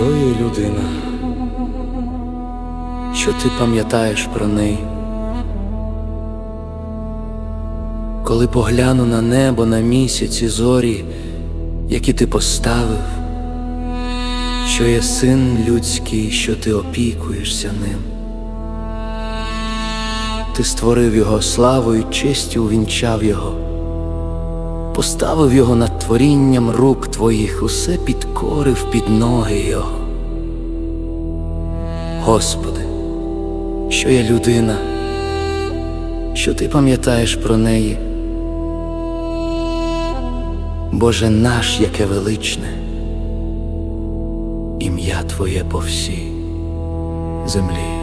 Що є людина? Що ти пам'ятаєш про неї? Коли погляну на небо, на місяці зорі, які ти поставив, що є син людський, що ти опікуєшся ним. Ти створив його славою, честю увінчав його, поставив його над творінням рук твоїх, усе підкорив під ноги його. Господи, що є людина, що ти пам'ятаєш про неї? Боже наш, яке величне, ім'я Твоє по всій землі.